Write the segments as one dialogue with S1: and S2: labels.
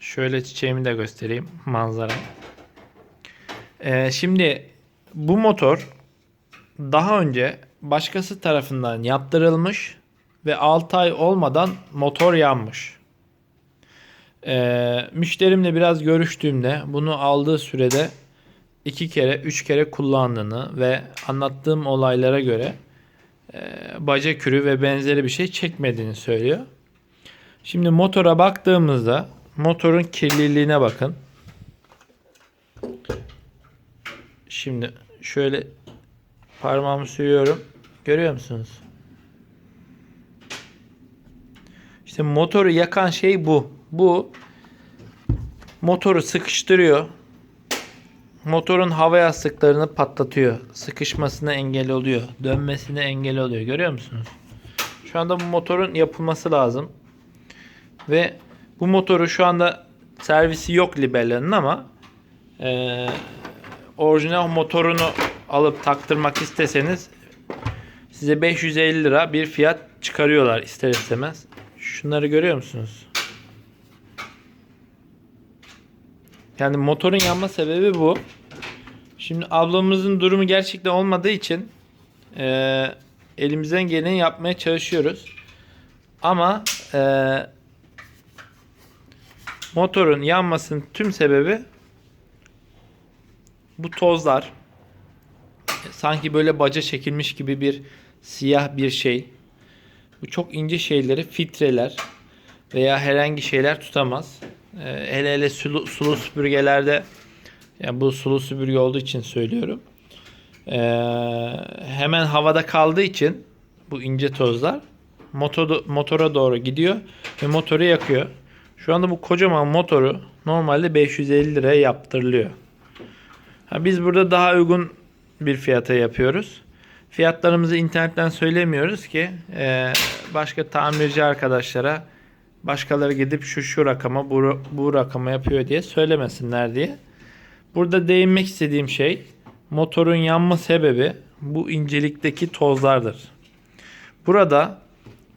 S1: Şöyle çiçeğimi de göstereyim manzara. Ee, şimdi bu motor daha önce başkası tarafından yaptırılmış ve 6 ay olmadan motor yanmış. Ee, müşterimle biraz görüştüğümde bunu aldığı sürede iki kere, üç kere kullandığını ve anlattığım olaylara göre e, baca kürü ve benzeri bir şey çekmediğini söylüyor. Şimdi motora baktığımızda motorun kirliliğine bakın. Şimdi şöyle parmağımı sürüyorum. Görüyor musunuz? İşte motoru yakan şey bu. Bu motoru sıkıştırıyor. Motorun hava yastıklarını patlatıyor. Sıkışmasına engel oluyor. Dönmesine engel oluyor. Görüyor musunuz? Şu anda bu motorun yapılması lazım. Ve bu motoru şu anda servisi yok Libella'nın ama eee orijinal motorunu alıp taktırmak isteseniz size 550 lira bir fiyat çıkarıyorlar ister istemez. Şunları görüyor musunuz? Yani motorun yanma sebebi bu. Şimdi ablamızın durumu gerçekten olmadığı için eee, elimizden geleni yapmaya çalışıyoruz. Ama eee, motorun yanmasının tüm sebebi bu tozlar. Sanki böyle baca çekilmiş gibi bir siyah bir şey. Bu çok ince şeyleri filtreler veya herhangi şeyler tutamaz. Ee, hele hele sulu, sulu süpürgelerde yani bu sulu süpürge olduğu için söylüyorum. Ee, hemen havada kaldığı için bu ince tozlar motoru, motora doğru gidiyor ve motoru yakıyor. Şu anda bu kocaman motoru normalde 550 liraya yaptırılıyor. Ha, biz burada daha uygun bir fiyata yapıyoruz. Fiyatlarımızı internetten söylemiyoruz ki e, başka tamirci arkadaşlara başkaları gidip şu şu rakama bu, bu rakama yapıyor diye söylemesinler diye. Burada değinmek istediğim şey motorun yanma sebebi bu incelikteki tozlardır. Burada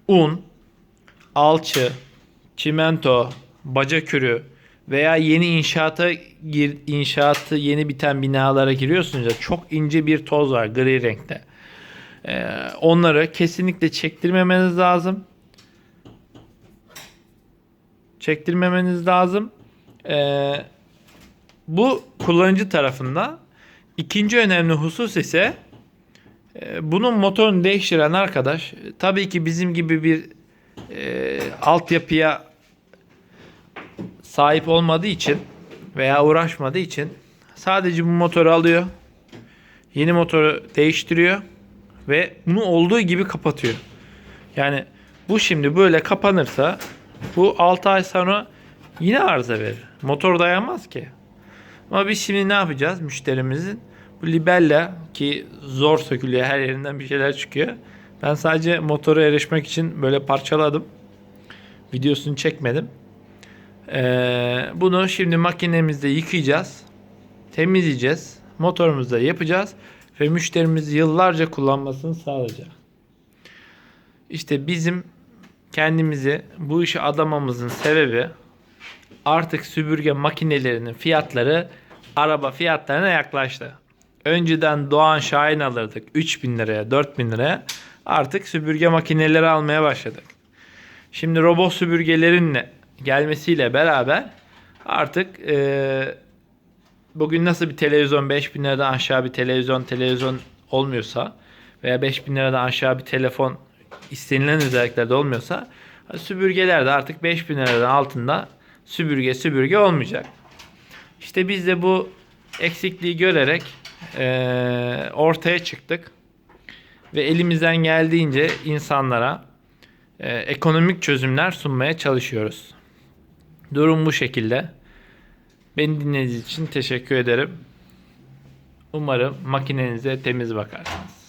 S1: un, alçı, çimento, baca kürü veya yeni inşaata gir, inşaatı yeni biten binalara giriyorsunuz ya çok ince bir toz var gri renkte. Ee, onları kesinlikle çektirmemeniz lazım. Çektirmemeniz lazım. Ee, bu kullanıcı tarafında. İkinci önemli husus ise e, bunun motorunu değiştiren arkadaş tabii ki bizim gibi bir e, altyapıya sahip olmadığı için veya uğraşmadığı için sadece bu motoru alıyor. Yeni motoru değiştiriyor ve bunu olduğu gibi kapatıyor. Yani bu şimdi böyle kapanırsa bu 6 ay sonra yine arıza verir. Motor dayanmaz ki. Ama biz şimdi ne yapacağız müşterimizin? Bu libella ki zor sökülüyor her yerinden bir şeyler çıkıyor. Ben sadece motoru erişmek için böyle parçaladım. Videosunu çekmedim. Ee, bunu şimdi makinemizde yıkayacağız. Temizleyeceğiz. Motorumuzda yapacağız. Ve müşterimiz yıllarca kullanmasını sağlayacak. İşte bizim kendimizi bu işe adamamızın sebebi artık süpürge makinelerinin fiyatları araba fiyatlarına yaklaştı. Önceden Doğan Şahin alırdık 3000 liraya 4000 liraya artık süpürge makineleri almaya başladık. Şimdi robot süpürgelerin gelmesiyle beraber artık e, bugün nasıl bir televizyon 5000 liradan aşağı bir televizyon televizyon olmuyorsa veya 5000 liradan aşağı bir telefon istenilen özelliklerde olmuyorsa süpürgeler de artık 5000 liradan altında süpürge süpürge olmayacak. İşte biz de bu eksikliği görerek e, ortaya çıktık ve elimizden geldiğince insanlara e, ekonomik çözümler sunmaya çalışıyoruz. Durum bu şekilde. Beni dinlediğiniz için teşekkür ederim. Umarım makinenize temiz bakarsınız.